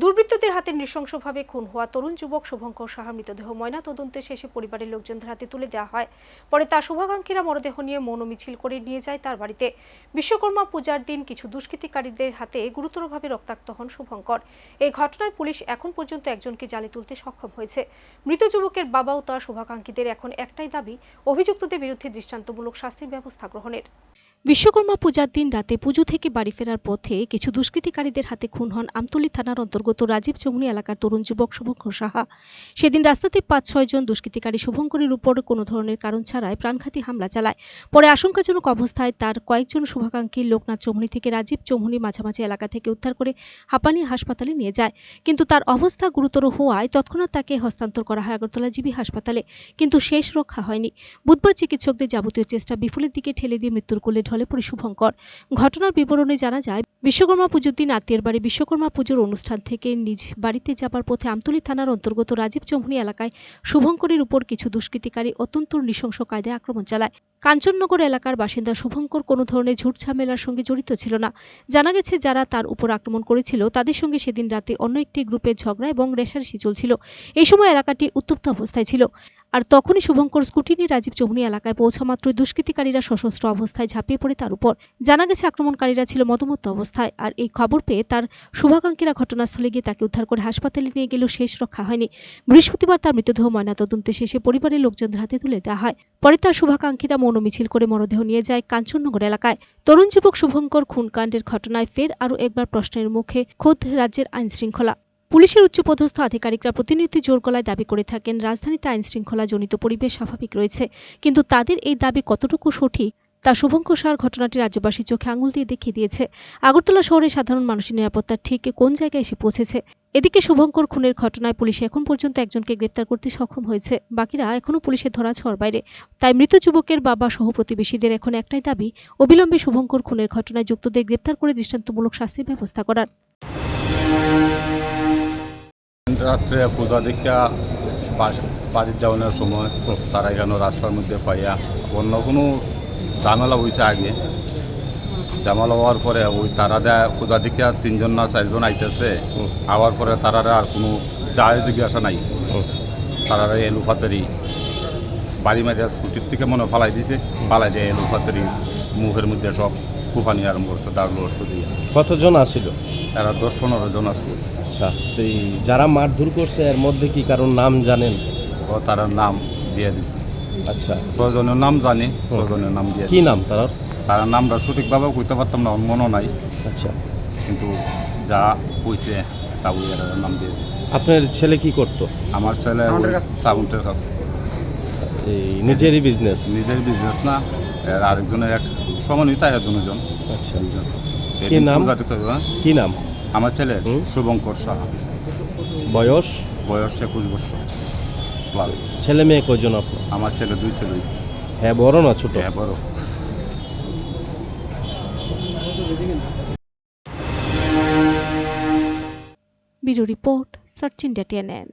দুর্বৃত্তদের হাতে নৃশংসভাবে খুন হওয়া তরুণ যুবক শুভঙ্কর সাহা মৃতদেহ ময়না তদন্তে শেষে পরিবারের লোকজনদের হাতে তুলে দেওয়া হয়। পরে তার শুভাকাঙ্ক্ষীরা মরদেহ নিয়ে মৌন মিছিল করে নিয়ে যায় তার বাড়িতে। বিশ্বকর্মা পূজার দিন কিছু দুষ্কৃতিকারীদের হাতে গুরুতরভাবে রক্তাক্ত হন শুভঙ্কর। এই ঘটনায় পুলিশ এখন পর্যন্ত একজনকে জালে তুলতে সক্ষম হয়েছে। মৃত যুবকের বাবা ও তার শুভাকাঙ্ক্ষীদের এখন একটাই দাবি, অভিযুক্তদের বিরুদ্ধে দৃষ্টান্তমূলক শাস্তির ব্যবস্থা গ্রহণের। বিশ্বকর্মা পূজার দিন রাতে পুজো থেকে বাড়ি ফেরার পথে কিছু দুষ্কৃতিকারীদের হাতে খুন হন আমতলী থানার অন্তর্গত রাজীব চৌমুনি এলাকার তরুণ যুবক শুভঙ্কর সাহা। সেদিন রাস্তাতে পাঁচ, ছয় জন দুষ্কৃতিকারী শুভঙ্করের উপর কোনো ধরনের কারণ ছাড়াই প্রাণঘাতী হামলা চালায়। পরে আশঙ্কাজনক অবস্থায় তার কয়েকজন শুভাকাঙ্ক্ষী লোকনাথ চৌমুনি থেকে রাজীব চৌমুনি মাঝামাঝি এলাকা থেকে উদ্ধার করে হাঁপানি হাসপাতালে নিয়ে যায়। কিন্তু তার অবস্থা গুরুতর হওয়ায় তৎক্ষণাৎ তাকে হস্তান্তর করা হয় আগরতলা জিবি হাসপাতালে, কিন্তু শেষ রক্ষা হয়নি। বুধবার চিকিৎসকদের যাবতীয় চেষ্টা বিফলের দিকে ঠেলে দিয়ে মৃত্যুর কোলে ঢলে পড়ে শুভঙ্কর ঘটনার বিবরণে জানা যায় বিশ্বকর্মা পুজোর দিন আত্মীয়ের বাড়ি বিশ্বকর্মা পুজোর অনুষ্ঠান থেকে নিজ বাড়িতে যাবার পথে আমতলী থানার অন্তর্গত রাজীব চৌমুনি এলাকায় শুভঙ্করের উপর কিছু দুষ্কৃতিকারী অত্যন্ত নৃশংস কায়দায় আক্রমণ চালায়। কাঞ্চননগর এলাকার বাসিন্দা শুভঙ্কর কোনো ধরনের ঝুট ঝামেলার সঙ্গে জড়িত ছিল না। জানা গেছে যারা তার উপর আক্রমণ করেছিল, তাদের সঙ্গে সেদিন রাতে অন্য একটি গ্রুপের ঝগড়া এবং রেশারেশি চলছিল। এই সময় এলাকাটি উত্তপ্ত অবস্থায় ছিল। আর তখনই শুভঙ্কর স্কুটি নিয়ে রাজীব চৌমুনি এলাকায় পৌঁছা মাত্র দুষ্কৃতিকারীরা সশস্ত্র অবস্থায় ঝাঁপিয়ে পড়ে তার উপর। জানা গেছে আক্রমণকারীরা ছিল মতমত্ত অবস্থায়। আর এই খবর পেয়ে তার শুভাকাঙ্ক্ষীরা ঘটনাস্থলে গিয়ে তাকে উদ্ধার করে হাসপাতালে নিয়ে গেলেও শেষ রক্ষা হয়নি। বৃহস্পতিবার তার মৃতদেহ ময়নাতদন্তে শেষে পরিবারের লোকজনদের হাতে তুলে দেওয়া হয়। পরে তার শুভাকাঙ্ক্ষীরা মৌন মিছিল করে মরদেহ নিয়ে যায় কাঞ্চননগর এলাকায়। তরুণ যুবক শুভঙ্কর খুনকাণ্ডের ঘটনায় ফের আরও একবার প্রশ্নের মুখে খোদ রাজ্যের আইন শৃঙ্খলা পুলিশের উচ্চপদস্থ আধিকারিকরা প্রতিনিয়ত জোর গলায় দাবি করে থাকেন, রাজধানীতে আইন শৃঙ্খলা জনিত পরিবেশ স্বাভাবিক রয়েছে, কিন্তু তাদের এই দাবি কতটুকু সঠিক তা শুভঙ্কর সার ঘটনাটি রাজ্যবাসীর চোখে আঙুল দিয়ে দেখিয়ে দিয়েছে। আগরতলা শহরে সাধারণ মানুষের নিরাপত্তা ঠিক কোন জায়গায় এসে পৌঁছেছে? এদিকে শুভঙ্কর খুনের ঘটনায় পুলিশ এখন পর্যন্ত একজনকে গ্রেপ্তার করতে সক্ষম হয়েছে। বাকিরা এখনও পুলিশের ধরা ছোঁয়ার বাইরে। তাই মৃত যুবকের বাবা সহ প্রতিবেশীদের এখন একটাই দাবি, অবিলম্বে শুভঙ্কর খুনের ঘটনায় যুক্তদের গ্রেপ্তার করে দৃষ্টান্তমূলক শাস্তির ব্যবস্থা করার। রাত্রে পূজা দীক্ষা বাড়ির যাওয়ানোর সময় তারা এখানে রাস্তার মধ্যে পাইয়া অন্য কোনো ঝামেলা হয়েছে আগে। ঝামেলা হওয়ার পরে ওই তারা দেয় পূজা দীক্ষা তিনজন না চারজন আইতেছে। আওয়ার পরে তারা আর কোনো যায় জিজ্ঞাসা নাই। তারা এলু ফাতারি বাড়ি মারিয়া স্কুটির থেকে মনে ফালাই দিছে। ফালাই দিয়ে এলু ফাতারি মুখের মধ্যে সব কুফানি আরম্ভ করছে দাঁড়লো দিয়ে। কতজন আসিল এরা দশ পনেরো জন আসলো আচ্ছা তো এই যারা মারধর করছে এর মধ্যে কি কারোর নাম জানেন? ও তারা নাম দিয়ে দিছে। আচ্ছা ছয়জনের নাম জানি ছয়জনের নাম দিয়ে কি নাম তার? তার নামটা সঠিকভাবে কইতে পারতাম না আমার মনে নাই। আচ্ছা। কিন্তু যা কইছে তা ওই নাম দিয়ে আপনার ছেলে কি করতো? আমার ছেলে সাউন্ডের কাজ এই নিজেরই বিজনেস নিজের বিজনেস না আরেকজনের এক সমানই তাই দুজন। আচ্ছা। কি নাম? হ্যাঁ? কি নাম? আমার ছেলে শুভঙ্কর সাহা। বয়স? বয়স একুশ বছর। প্লাস ছেলে মেয়ে কয়জন আপনার? আমার ছেলে দুই ছেলে। হ্যাঁ বড় না ছোট? হ্যাঁ বড়। Bureau report search India TNN.